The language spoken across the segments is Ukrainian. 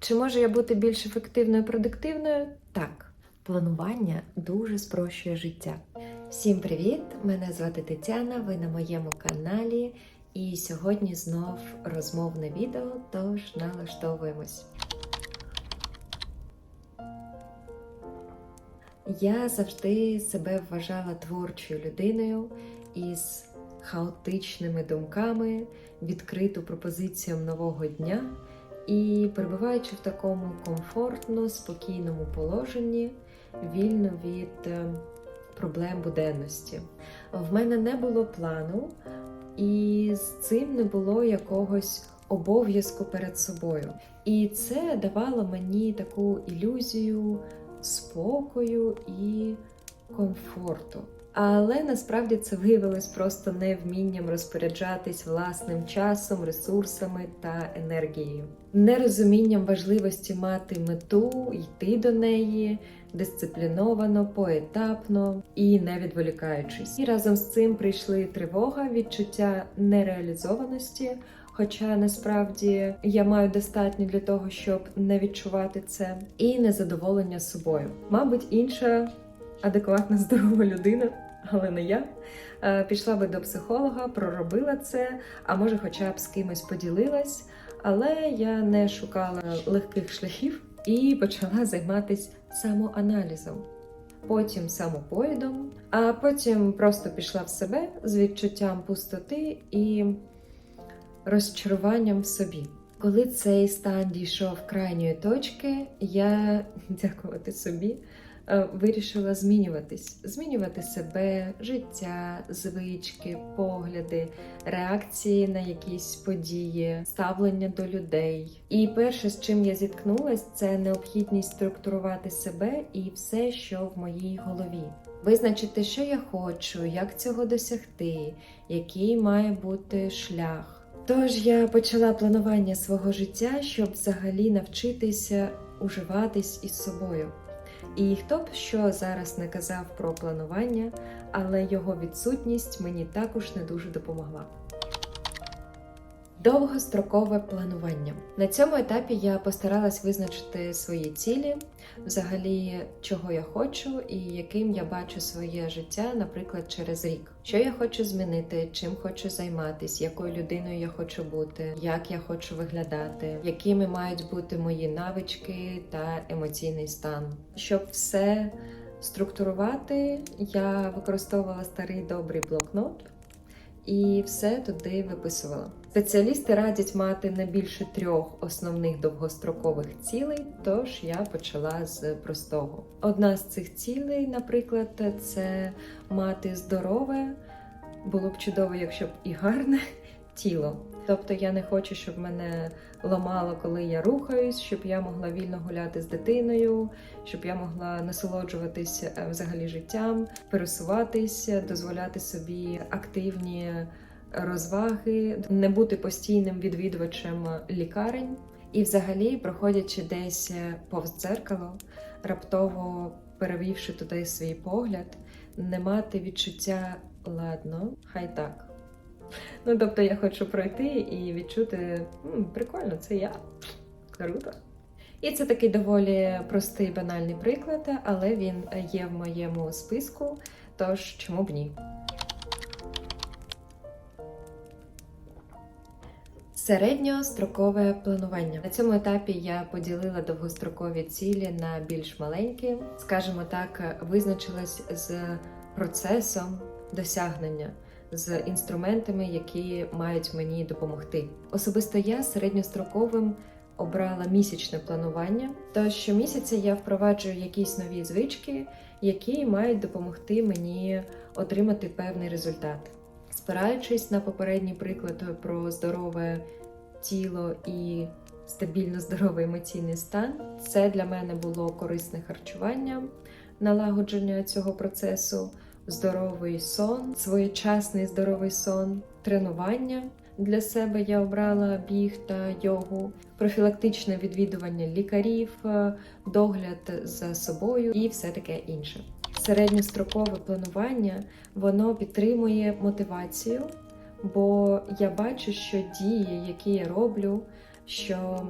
Чи можу я бути більш ефективною продуктивною? Так. Планування дуже спрощує життя. Всім привіт! Мене звати Тетяна, ви на моєму каналі, і сьогодні знов розмовне відео, тож налаштовуємось. Я завжди себе вважала творчою людиною із хаотичними думками, відкриту пропозиціям нового дня. І перебуваючи в такому комфортно, спокійному положенні, вільно від е, проблем буденності. В мене не було плану, і з цим не було якогось обов'язку перед собою. І це давало мені таку ілюзію спокою і комфорту. Але насправді це виявилось просто невмінням розпоряджатись власним часом, ресурсами та енергією, нерозумінням важливості мати мету, йти до неї дисципліновано, поетапно і не відволікаючись. І разом з цим прийшли тривога, відчуття нереалізованості. Хоча насправді я маю достатньо для того, щоб не відчувати це, і незадоволення собою. Мабуть, інша адекватна здорова людина, але не я. е, Пішла би до психолога, проробила це, а може, хоча б з кимось поділилась. Але я не шукала легких шляхів і почала займатися самоаналізом, потім самопоїдом, а потім просто пішла в себе з відчуттям пустоти і розчаруванням в собі. Коли цей стан дійшов крайньої точки, я, дякувати собі, вирішила змінюватись, змінювати себе, життя, звички, погляди, реакції на якісь події, ставлення до людей. І перше, з чим я зіткнулась, це необхідність структурувати себе і все, що в моїй голові. Визначити, що я хочу, як цього досягти, який має бути шлях. Тож я почала планування свого життя, щоб взагалі навчитися уживатись із собою. І хто б що зараз не казав про планування, але його відсутність мені також не дуже допомогла. Довгострокове планування. На цьому етапі я постаралась визначити свої цілі, взагалі, чого я хочу і яким я бачу своє життя, наприклад, через рік. Що я хочу змінити, чим хочу займатися, якою людиною я хочу бути, як я хочу виглядати, якими мають бути мої навички та емоційний стан. Щоб все структурувати, я використовувала старий добрий блокнот і все туди виписувала. Спеціалісти радять мати не більше трьох основних довгострокових цілей, тож я почала з простого. Одна з цих цілей, наприклад, це мати здорове, було б чудово, якщо б і гарне тіло. Тобто я не хочу, щоб мене ламало, коли я рухаюсь, щоб я могла вільно гуляти з дитиною, щоб я могла насолоджуватися е, взагалі життям, пересуватися, дозволяти собі активні розваги, не бути постійним відвідувачем лікарень. І, взагалі, проходячи десь повз дзеркало, раптово перевівши туди свій погляд, не мати відчуття ладно, хай так. Ну, тобто я хочу пройти і відчути «М, прикольно, це я. Круто. І це такий доволі простий банальний приклад, але він є в моєму списку, тож чому б ні? Середньострокове планування. На цьому етапі я поділила довгострокові цілі на більш маленькі, скажімо так, визначилась з процесом досягнення, з інструментами, які мають мені допомогти. Особисто я середньостроковим обрала місячне планування. То щомісяця я впроваджую якісь нові звички, які мають допомогти мені отримати певний результат. Спираючись на попередній приклад про здорове тіло і стабільно здоровий емоційний стан, це для мене було корисне харчування, налагодження цього процесу, здоровий сон, своєчасний здоровий сон, тренування. Для себе я обрала біг та йогу, профілактичне відвідування лікарів, догляд за собою і все таке інше. Середньострокове планування воно підтримує мотивацію, бо я бачу, що дії, які я роблю, що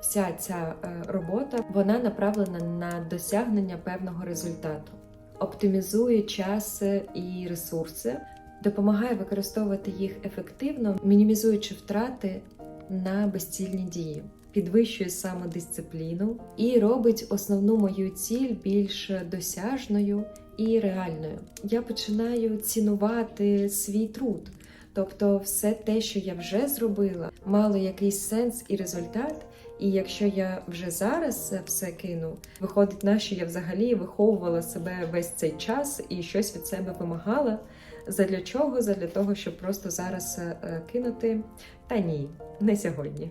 вся ця е, робота вона направлена на досягнення певного результату, оптимізує час і ресурси, допомагає використовувати їх ефективно, мінімізуючи втрати на безцільні дії. Підвищує самодисципліну і робить основну мою ціль більш досяжною і реальною. Я починаю цінувати свій труд, тобто все те, що я вже зробила, мало якийсь сенс і результат. І якщо я вже зараз це все кину, виходить, на що я взагалі виховувала себе весь цей час і щось від себе вимагала. Задля чого? Задля того, щоб просто зараз е, кинути. Та ні, не сьогодні.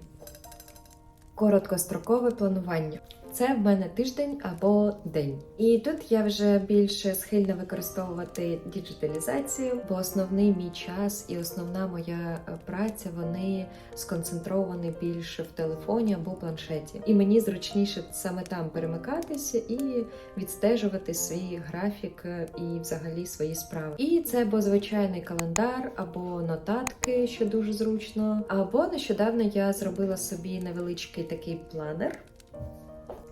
Короткострокове планування. Це в мене тиждень або день. І тут я вже більше схильна використовувати діджиталізацію, бо основний мій час і основна моя е, праця вони сконцентровані більше в телефоні або планшеті. І мені зручніше саме там перемикатися і відстежувати свій графік е, і взагалі свої справи. І це або звичайний календар, або нотатки, що дуже зручно. Або нещодавно я зробила собі невеличкий такий планер.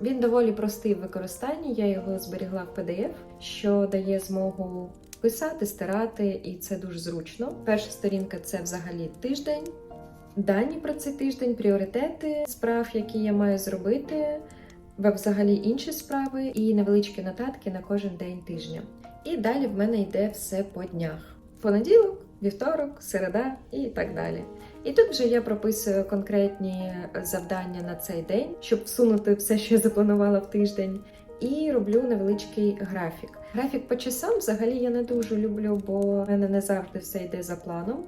Він доволі простий в використанні, я його зберігла в PDF, що дає змогу писати, стирати, і це дуже зручно. Перша сторінка це взагалі тиждень, дані про цей тиждень, пріоритети справ, які я маю зробити, взагалі інші справи, і невеличкі нотатки на кожен день тижня. І далі в мене йде все по днях: понеділок, вівторок, середа і так далі. І тут вже я прописую конкретні завдання на цей день, щоб всунути все, що я запланувала в тиждень, і роблю невеличкий графік. Графік по часам взагалі я не дуже люблю, бо в мене не завжди все йде за планом.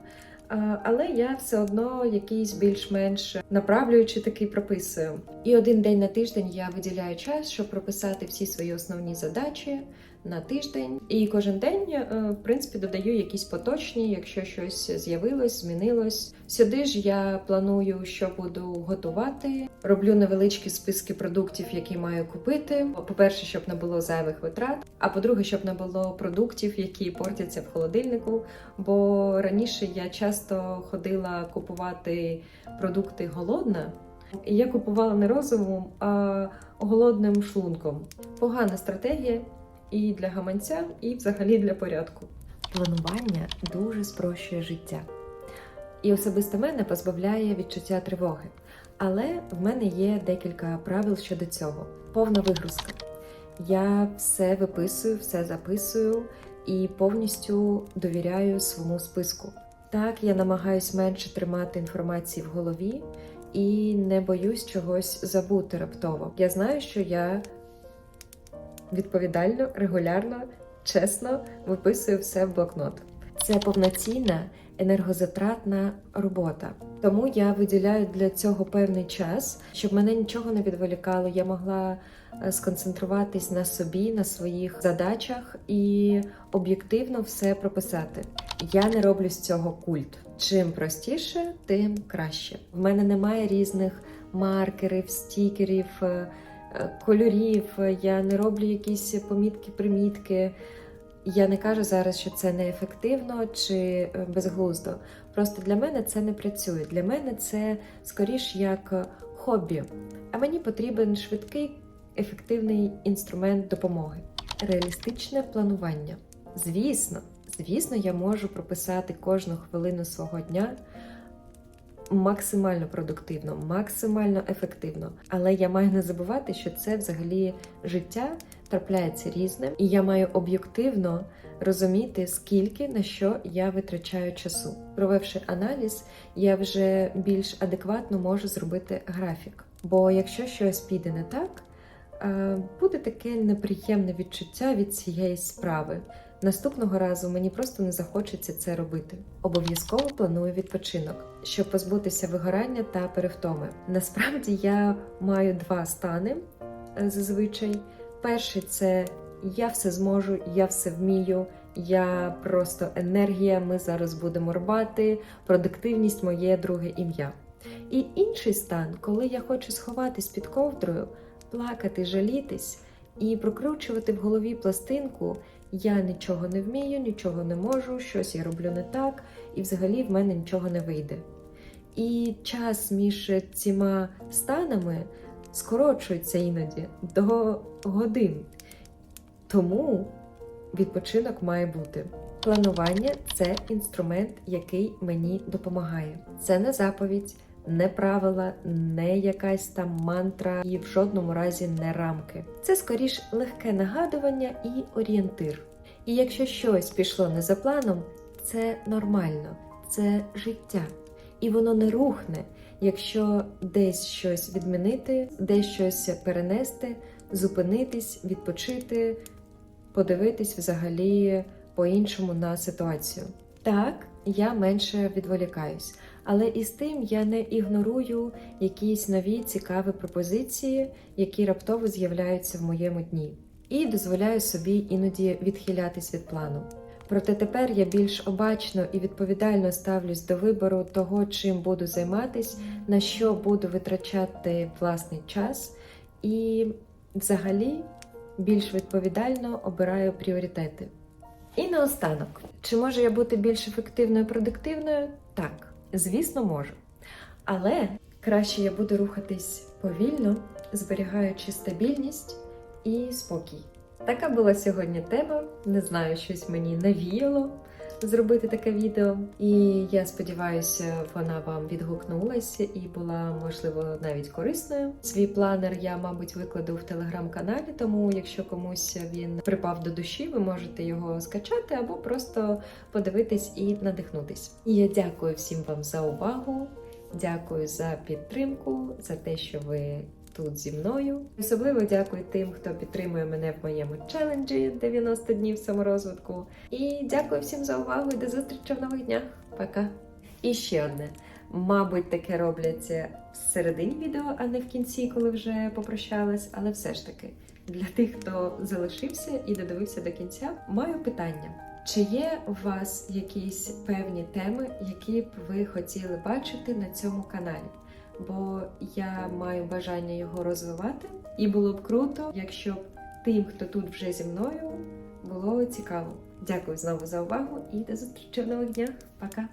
Але я все одно якийсь більш-менш направлюючи такий прописую. І один день на тиждень я виділяю час, щоб прописати всі свої основні задачі на тиждень. І кожен день, е, в принципі, додаю якісь поточні, якщо щось з'явилось, змінилось. Сюди ж я планую, що буду готувати. Роблю невеличкі списки продуктів, які маю купити. По-перше, щоб не було зайвих витрат. А по-друге, щоб не було продуктів, які портяться в холодильнику. Бо раніше я часто ходила купувати продукти голодна. І я купувала не розумом, а голодним шлунком. Погана стратегія і для гаманця, і взагалі для порядку. Планування дуже спрощує життя. І особисто мене позбавляє відчуття тривоги. Але в мене є декілька правил щодо цього. Повна вигрузка. Я все виписую, все записую і повністю довіряю своєму списку. Так, я намагаюсь менше тримати інформації в голові і не боюсь чогось забути раптово. Я знаю, що я відповідально, регулярно, чесно виписую все в блокнот. Це повноцінна енергозатратна робота. Тому я виділяю для цього певний час, щоб мене нічого не відволікало. Я могла е, сконцентруватись на собі, на своїх задачах і об'єктивно все прописати. Я не роблю з цього культ. Чим простіше, тим краще. В мене немає різних маркерів, стікерів, е, кольорів. Я не роблю якісь помітки-примітки. Я не кажу зараз, що це неефективно чи е, безглуздо. Просто для мене це не працює. Для мене це скоріш як хобі. А мені потрібен швидкий, ефективний інструмент допомоги. Реалістичне планування. Звісно, звісно, я можу прописати кожну хвилину свого дня максимально продуктивно, максимально ефективно. Але я маю не забувати, що це взагалі життя трапляється різним, і я маю об'єктивно розуміти, скільки на що я витрачаю часу. Провівши аналіз, я вже більш адекватно можу зробити графік. Бо якщо щось піде не так, е, буде таке неприємне відчуття від цієї справи. Наступного разу мені просто не захочеться це робити. Обов'язково планую відпочинок, щоб позбутися вигорання та перевтоми. Насправді я маю два стани е, зазвичай. Перший це я все зможу, я все вмію, я просто енергія. Ми зараз будемо рвати, продуктивність моє друге ім'я. І інший стан, коли я хочу сховатись під ковдрою, плакати, жалітись і прокручувати в голові пластинку. Я нічого не вмію, нічого не можу, щось я роблю не так, і взагалі в мене нічого не вийде. І час між цими станами скорочуються іноді до годин. Тому відпочинок має бути. Планування це інструмент, який мені допомагає. Це не заповідь, не правила, не якась там мантра і в жодному разі не рамки. Це скоріш легке нагадування і орієнтир. І якщо щось пішло не за планом, це нормально, це життя. І воно не рухне, якщо десь щось відмінити, десь щось перенести, зупинитись, відпочити, подивитись взагалі по-іншому на ситуацію. Так, я менше відволікаюсь, але і з тим я не ігнорую якісь нові цікаві пропозиції, які раптово з'являються в моєму дні, і дозволяю собі іноді відхилятись від плану. Проте тепер я більш обачно і відповідально ставлюсь до вибору того, чим буду займатись, на що буду витрачати власний час, і взагалі більш відповідально обираю пріоритети. І наостанок, чи можу я бути більш ефективною і продуктивною? Так, звісно, можу. Але краще я буду рухатись повільно, зберігаючи стабільність і спокій. Така була сьогодні тема. Не знаю, щось мені навіяло зробити таке відео. І я сподіваюся, вона вам відгукнулася і була, можливо, навіть корисною. Свій планер я, мабуть, викладу в телеграм-каналі, тому якщо комусь він припав до душі, ви можете його скачати або просто подивитись і надихнутись. І я дякую всім вам за увагу. Дякую за підтримку, за те, що ви тут зі мною. Особливо дякую тим, хто підтримує мене в моєму челенджі 90 днів саморозвитку. І дякую всім за увагу і до зустрічі в нових днях. Пока! І ще одне. Мабуть, таке роблять всередині відео, а не в кінці, коли вже попрощалась. Але все ж таки, для тих, хто залишився і додивився до кінця, маю питання. Чи є у вас якісь певні теми, які б ви хотіли бачити на цьому каналі? Бо я маю бажання його розвивати, і було б круто, якщо б тим, хто тут вже зі мною, було цікаво. Дякую знову за увагу і до зустрічі в нових днях. Пока!